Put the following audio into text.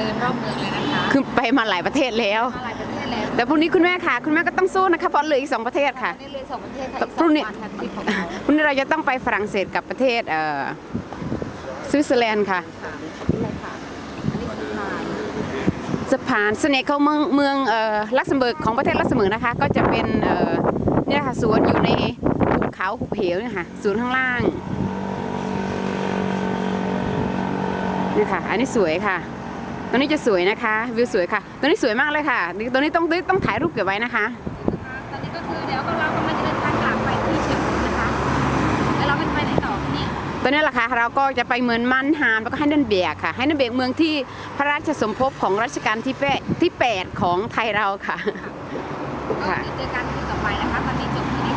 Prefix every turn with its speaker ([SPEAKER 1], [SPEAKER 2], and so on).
[SPEAKER 1] มาหลายประเทศแล้ว
[SPEAKER 2] มาหลายประเทศแล้ว
[SPEAKER 1] แต่พรุ่งนี้คุณแม่ค่ะ คุณแม่ก็ต้องสู้นะคะเพราะเหลืออีกสองประเทศค่ะ
[SPEAKER 2] ตอนนี้เลยสองประเทศค่ะอีก
[SPEAKER 1] พรุ่งนี้
[SPEAKER 2] สอวันค่ะทริปของเรา
[SPEAKER 1] พรุ่งนี้เราจะต้องไปฝรั่งเศสกับประเทศเอ่อสวิตเซอร์แลนด์ค่ะ
[SPEAKER 2] ค่ะนี่เลยค่ะอันนี้สะพาน
[SPEAKER 1] สะพานเสน่ห์ของเมืองเมืองเอ่อลักเซมเบิร์กของประเทศลักเซมเบิร์กนะคะ ก็จะเป็นเอ่อเนี่ยค่ะสวนอยู่ในหุบเขาหุบเหวเนี่ยค่ะสวนข้างล่างเนี่ยค่ะ อันนี้สวยค่ะ ตรงนี้จะสวยนะคะ วิวสวยค่ะตรงนี้สวยมากเลยค่ะนี่ตรงนี้ต้องต้องถ่ายรูปเก็บไว้นะคะ
[SPEAKER 2] ตอนนี้ก็คือเดี๋ยวเรากำลังจะเดินทางกลับไปที่เชียงใหม่นะคะแล้วเราเป็นไปไหนต่อคะเนี่ย
[SPEAKER 1] ตอนนี้แหละค่ะเราก็จะไปเมืองมันฮามแล้วก็ให้นันเบียกค่ะให้นันเบียกเมืองที่พระราชสมภพของรัชกาลที่แปดที่แปดของไทยเราค่ะ
[SPEAKER 2] ก็
[SPEAKER 1] ค่ะ
[SPEAKER 2] เดี๋ยวเจอกันที่ต่อไปนะคะตอนนี้จบที่